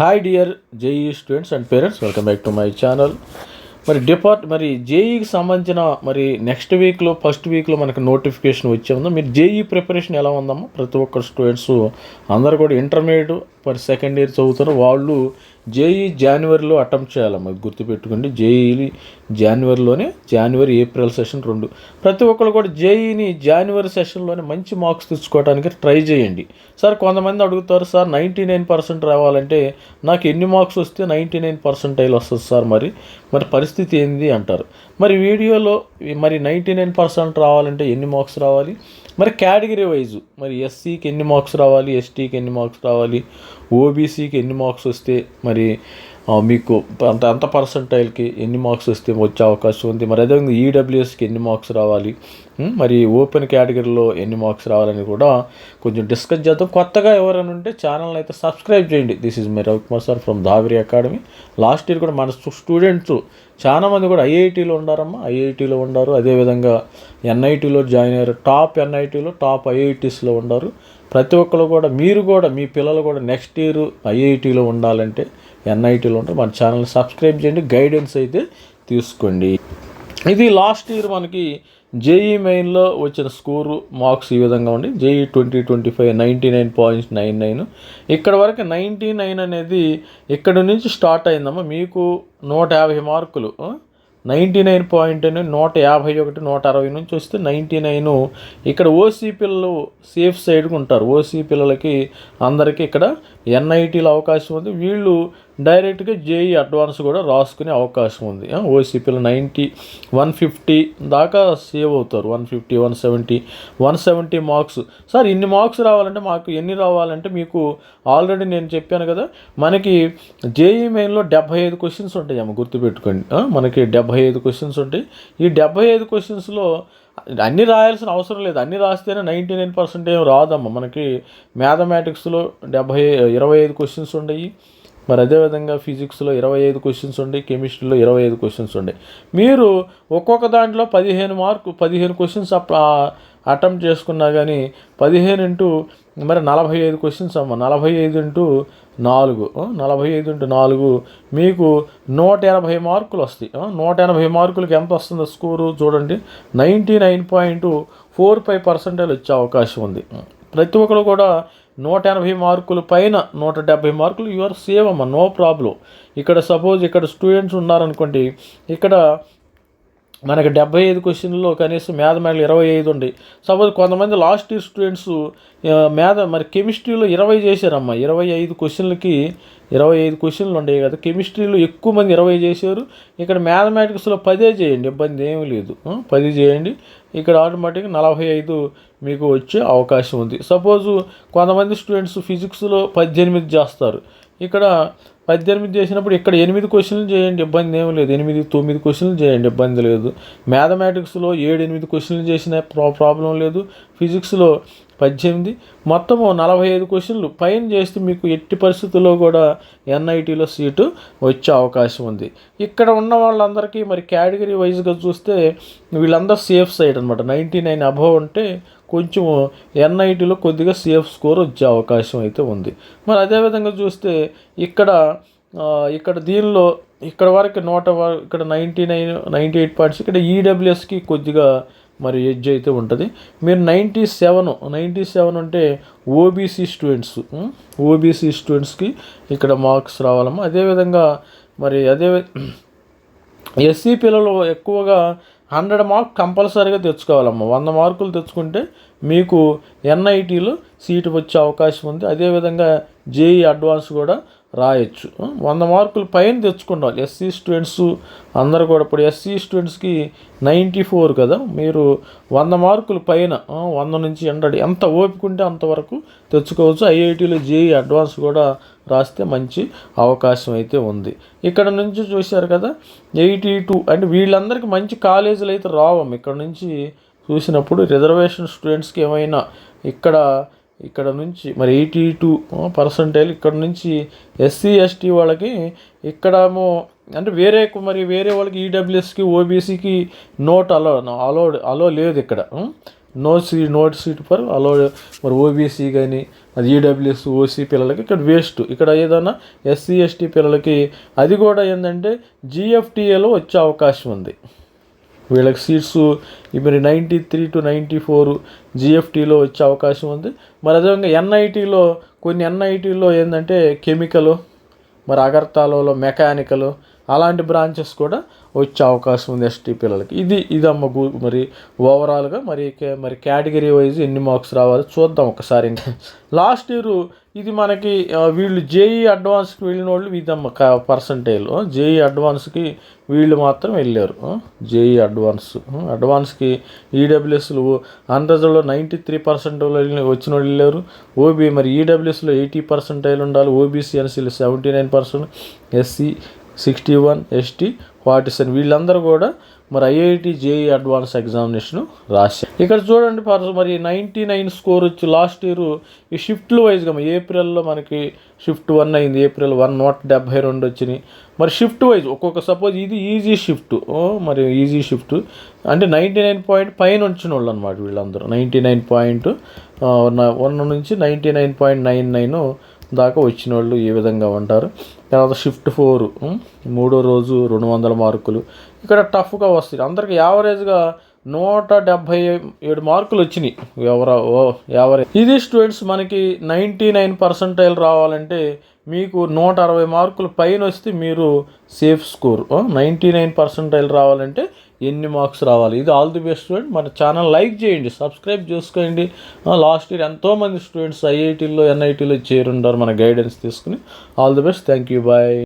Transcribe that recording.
Hi dear JE students and parents, welcome back to my channel. మరి depart మరి జేఈకి సంబంధించిన మరి నెక్స్ట్ వీక్లో ఫస్ట్ వీక్లో మనకు నోటిఫికేషన్ వచ్చే ఉందో? మీరు జేఈ ప్రిపరేషన్ ఎలా ఉందమ్మా? ప్రతి ఒక్క స్టూడెంట్స్ అందరు కూడా ఇంటర్మీడియట్ మరి సెకండ్ ఇయర్ చదువుతారు. వాళ్ళు జేఈ జనవరిలో అటెంప్ట్ చేయాలమ్మా. గుర్తుపెట్టుకోండి జేఈ జనవరిలోనే జనవరి ఏప్రిల్ సెషన్ రెండు. ప్రతి ఒక్కరు కూడా జేఈని జనవరి సెషన్లోనే మంచి మార్క్స్ తెచ్చుకోవడానికి ట్రై చేయండి. సార్ కొంతమంది అడుగుతారు సార్ నైంటీ నైన్ పర్సెంట్ రావాలంటే నాకు ఎన్ని మార్క్స్ వస్తే నైంటీ నైన్ పర్సెంటైల్ వస్తుంది సార్ మరి? మరి పరిస్థితి ఏంది అంటారు. మరి వీడియోలో మరి నైంటీ నైన్ పర్సెంట్ రావాలంటే ఎన్ని మార్క్స్ రావాలి? మరి కేటగిరీ వైజు మరి ఎస్సీకి ఎన్ని మార్క్స్ రావాలి ఎస్టీకి ఎన్ని మార్క్స్ రావాలి ఓబీసీకి ఎన్ని మార్క్స్ వస్తే మరి మీకు అంత అంత పర్సంటైల్కి ఎన్ని మార్క్స్ వస్తే వచ్చే అవకాశం ఉంది? మరి అదేవిధంగా ఈడబ్ల్యూఎస్కి ఎన్ని మార్క్స్ రావాలి? మరి ఓపెన్ కేటగిరీలో ఎన్ని మార్క్స్ రావాలని కూడా కొంచెం డిస్కస్ చేద్దాం. కొత్తగా ఎవరైనా ఉంటే ఛానల్ అయితే సబ్స్క్రైబ్ చేయండి. This is my Ravikumar sir from Daviri academy last year కూడా మన స్టూడెంట్స్ చాలా మంది కూడా ఐఐటీలో ఉండారమ్మా. ఐఐటీలో ఉండారు. అదేవిధంగా ఎన్ఐటీలో జాయిన్ అయ్యారు. టాప్ ఎన్ఐటీలో టాప్ ఐఐటీస్లో ఉండారు. ప్రతి ఒక్కరు కూడా మీరు కూడా మీ పిల్లలు కూడా నెక్స్ట్ ఇయర్ ఐఐటీలో ఉండాలంటే ఎన్ఐటీలో ఉంటే మన ఛానల్ సబ్స్క్రైబ్ చేయండి గైడెన్స్ అయితే తీసుకోండి. ఇది లాస్ట్ ఇయర్ మనకి జేఈ మెయిన్లో వచ్చిన స్కోరు మార్క్స్ ఈ విధంగా ఉండి JE twenty twenty five ninety nine point nine nine. ఇక్కడ వరకు నైంటీ నైన్ అనేది ఇక్కడ నుంచి స్టార్ట్ అయిందమ్మా. మీకు నూట యాభై మార్కులు నైంటీ నైన్ పాయింట్ అని నూట యాభై ఒకటి నూట అరవై నుంచి వస్తే నైంటీ నైన్ ఇక్కడ ఓసీ పిల్లలు సేఫ్ సైడ్గా ఉంటారు. ఓసీ పిల్లలకి అందరికీ ఇక్కడ ఎన్ఐటీలో అవకాశం ఉంది. వీళ్ళు డైరెక్ట్గా జేఈ అడ్వాన్స్ కూడా రాసుకునే అవకాశం ఉంది. ఓసీపీలో నైంటీ వన్ ఫిఫ్టీ దాకా సేవ్ అవుతారు. One fifty one seventy one seventy marks. Sir ఇన్ని మార్క్స్ రావాలంటే మాకు ఎన్ని రావాలంటే మీకు ఆల్రెడీ నేను చెప్పాను కదా మనకి జేఈ మెయిన్లో డెబ్బై ఐదు క్వశ్చన్స్ ఉంటాయి అమ్మ గుర్తుపెట్టుకోండి మనకి డెబ్బై ఐదు క్వశ్చన్స్ ఉంటాయి. ఈ డెబ్బై ఐదు క్వశ్చన్స్లో అన్నీ రాయాల్సిన అవసరం లేదు. అన్నీ రాస్తేనే నైంటీ నైన్ పర్సెంట్ ఏం రాదమ్మ. మనకి మ్యాథమెటిక్స్లో డెబ్బై ఇరవై ఐదు క్వశ్చన్స్ ఉన్నాయి మరి అదేవిధంగా ఫిజిక్స్లో ఇరవై ఐదు క్వశ్చన్స్ ఉండి కెమిస్ట్రీలో ఇరవై ఐదు క్వశ్చన్స్ ఉన్నాయి మీరు ఒక్కొక్క దాంట్లో పదిహేను మార్కు పదిహేను క్వశ్చన్స్ అటెంప్ట్ చేసుకున్నా కానీ పదిహేను ఇంటూ మరి నలభై ఐదు క్వశ్చన్స్ అమ్మ నలభై ఐదు ఇంటూ నాలుగు నలభై ఐదు ఇంటూ నాలుగు మీకు నూట ఎనభై మార్కులు వస్తాయి. నూట ఎనభై మార్కులకి ఎంత వస్తుందో స్కోరు చూడండి. Ninety nine point four five percentage వచ్చే అవకాశం ఉంది. ప్రతి ఒక్కరు కూడా నూట ఎనభై మార్కుల పైన నూట డెబ్భై మార్కులు యువర్ సేవ్ అమ్మ నో ప్రాబ్లం. ఇక్కడ సపోజ్ ఇక్కడ స్టూడెంట్స్ ఉన్నారనుకోండి ఇక్కడ మనకి డెబ్బై ఐదు క్వశ్చన్లో కనీసం మ్యాథమెటిక్స్ ఇరవై ఐదు ఉండి సపోజ్ కొంతమంది లాస్ట్ ఇయర్ స్టూడెంట్స్ మ్యాథ మరి కెమిస్ట్రీలో ఇరవై చేశారమ్మా. ఇరవై ఐదు క్వశ్చన్లకి ఇరవై ఐదు క్వశ్చన్లు ఉండేవి కదా. కెమిస్ట్రీలో ఎక్కువ మంది ఇరవై చేశారు. ఇక్కడ మ్యాథమెటిక్స్లో పదే చేయండి. ఇబ్బంది ఏమీ లేదు. పది చేయండి. ఇక్కడ ఆటోమేటిక్గా నలభై ఐదు మీకు వచ్చే అవకాశం ఉంది. సపోజు కొంతమంది స్టూడెంట్స్ ఫిజిక్స్లో పద్దెనిమిది చేస్తారు. ఇక్కడ పద్దెనిమిది చేసినప్పుడు ఇక్కడ ఎనిమిది క్వశ్చన్లు చేయండి ఇబ్బంది ఏం లేదు. ఎనిమిది తొమ్మిది క్వశ్చన్లు చేయండి ఇబ్బంది లేదు. మ్యాథమెటిక్స్లో ఏడు ఎనిమిది క్వశ్చన్లు చేసిన ప్రా ప్రాబ్లం లేదు. ఫిజిక్స్లో పద్దెనిమిది. మొత్తము నలభై ఐదు క్వశ్చన్లు. పైన చేస్తే మీకు ఎట్టి పరిస్థితుల్లో కూడా ఎన్ఐటీలో సీటు వచ్చే అవకాశం ఉంది. ఇక్కడ ఉన్న వాళ్ళందరికీ మరి కేటగిరీ వైజ్గా చూస్తే వీళ్ళందరూ సేఫ్ సైడ్ అనమాట నైంటీ నైన్ అబవ్ అంటే కొంచెం ఎన్ఐటీలో కొద్దిగా సేఫ్ స్కోర్ వచ్చే అవకాశం అయితే ఉంది. మరి అదేవిధంగా చూస్తే ఇక్కడ ఇక్కడ దీనిలో ఇక్కడ వరకు నూట వ- ఇక్కడ ninety nine ninety eight points ఇక్కడ ఈడబ్ల్యూఎస్కి కొద్దిగా మరి ఎడ్జ్ అయితే ఉంటుంది. మీరు నైంటీ సెవెన్ నైంటీ సెవెన్ అంటే ఓబీసీ స్టూడెంట్స్ ఓబీసీ స్టూడెంట్స్కి ఇక్కడ మార్క్స్ రావాలమ్మా. అదేవిధంగా మరి అదే ఎస్సీ పిల్లలు ఎక్కువగా హండ్రెడ్ మార్క్ కంపల్సరీగా తెచ్చుకోవాలమ్మా. వంద మార్కులు తెచ్చుకుంటే మీకు ఎన్ఐటీలో సీటు వచ్చే అవకాశం ఉంది. అదేవిధంగా జేఈ అడ్వాన్స్ కూడా రాయొచ్చు. వంద మార్కులు పైన తెచ్చుకుండాలి ఎస్సీ స్టూడెంట్స్ అందరూ కూడా ఇప్పుడు ఎస్సీ స్టూడెంట్స్కి నైంటీ ఫోర్ కదా. మీరు వంద మార్కులు పైన వంద నుంచి హండ్రెడ్ ఎంత ఓపిక ఉంటే అంతవరకు తెచ్చుకోవచ్చు. ఐఐటీలో జేఈ అడ్వాన్స్ కూడా రాస్తే మంచి అవకాశం అయితే ఉంది. ఇక్కడ నుంచి చూశారు కదా ఎయిటీ టూ అంటే వీళ్ళందరికీ మంచి కాలేజీలు అయితే రావం. ఇక్కడ నుంచి చూసినప్పుడు రిజర్వేషన్ స్టూడెంట్స్కి ఏమైనా ఇక్కడ ఇక్కడ నుంచి మరి ఎయిటీ టూ పర్సంటైల్ ఇక్కడ నుంచి ఎస్సీ ఎస్టీ వాళ్ళకి ఇక్కడేమో అంటే వేరే మరి వేరే వాళ్ళకి ఈడబ్ల్యూఎస్కి ఓబీసీకి నోట్ అలో అలో అలో లేదు ఇక్కడ no see note seat for allot మరి ఓబీసీ కానీ అది ఈడబ్ల్యూఎస్ ఓసీ పిల్లలకి ఇక్కడ వేస్ట్ ఇక్కడ ఏదైనా ఎస్సీ ఎస్టీ పిల్లలకి అది కూడా ఏంటంటే జిఎఫ్టీఏలో వచ్చే అవకాశం ఉంది. వీళ్ళకి సీట్స్ మరి ninety three to ninety four జిఎఫ్టీలో వచ్చే అవకాశం ఉంది. మరి అదేవిధంగా ఎన్ఐటీలో కొన్ని ఎన్ఐటీలో ఏంటంటే కెమికల్ మరి అగర్తాలలో మెకానికల్ అలాంటి బ్రాంచెస్ కూడా వచ్చే అవకాశం ఉంది ఎస్టీ పిల్లలకి. ఇది ఇదమ్మ గు- మరి ఓవరాల్గా మరి మరి కేటగిరీ వైజ్ ఎన్ని మార్క్స్ రావాలి చూద్దాం ఒకసారి ఇంకా. లాస్ట్ ఇయర్ ఇది మనకి వీళ్ళు జేఈ అడ్వాన్స్కి వెళ్ళిన వాళ్ళు ఇదమ్మ పర్సంటేజ్ జేఈ అడ్వాన్స్కి వీళ్ళు మాత్రం వెళ్ళారు. జేఈ అడ్వాన్స్ అడ్వాన్స్కి ఈడబ్ల్యూఎస్లు ఆంధ్రలో నైంటీ త్రీ పర్సెంట్ వచ్చిన వాళ్ళు వెళ్ళారు. ఓబీ మరి ఈడబ్ల్యూఎస్లో ఎయిటీ పర్సెంటైల్ ఉండాలి. OBC ఎన్సీలు seventy nine percent SC sixty one ST forty seven. వీళ్ళందరూ కూడా మరి ఐఐటి జేఈ అడ్వాన్స్ ఎగ్జామినేషన్ రాశాను ఇక్కడ చూడండి పర్సన్ మరి నైంటీ నైన్ స్కోర్ వచ్చి లాస్ట్ ఇయర్ ఈ షిఫ్ట్లు వైజ్గా ఏప్రిల్లో మనకి షిఫ్ట్ వన్ అయింది ఏప్రిల్ వన్ నూట డెబ్భై రెండు వచ్చినాయి. మరి షిఫ్ట్ వైజ్ ఒక్కొక్క సపోజ్ ఇది ఈజీ షిఫ్ట్ మరి ఈజీ షిఫ్ట్. అంటే నైంటీ నైన్ పాయింట్ పైన వచ్చిన వాళ్ళు అనమాట వీళ్ళందరూ. నైంటీ నైన్ పాయింట్ వన్ నుంచి ninety nine point nine nine దాకా వచ్చిన వాళ్ళు ఈ విధంగా ఉంటారు. తర్వాత షిఫ్ట్ ఫోర్ మూడో రోజు రెండు వందల మార్కులు. ఇక్కడ టఫ్గా వస్తాయి. అందరికి యావరేజ్గా నూట డెబ్భై ఏడు మార్కులు వచ్చినాయి. ఎవరో ఓ యావరేజ్. ఇది స్టూడెంట్స్ మనకి నైంటీ నైన్ పర్సెంటైల్ రావాలంటే మీకు నూట అరవై మార్కులు పైన వస్తే మీరు safe score. Ninety nine percentile రావాలంటే ఎన్ని మార్క్స్ రావాలి? ఇది ఆల్ ది బెస్ట్ స్టూడెంట్. మన ఛానల్ లైక్ చేయండి సబ్స్క్రైబ్ చేసుకోండి. లాస్ట్ ఇయర్ ఎంతోమంది స్టూడెంట్స్ ఐఐటీలో ఎన్ఐటీలో చేరుంటారు మన గైడెన్స్ తీసుకుని. All the best. Thank you. Bye.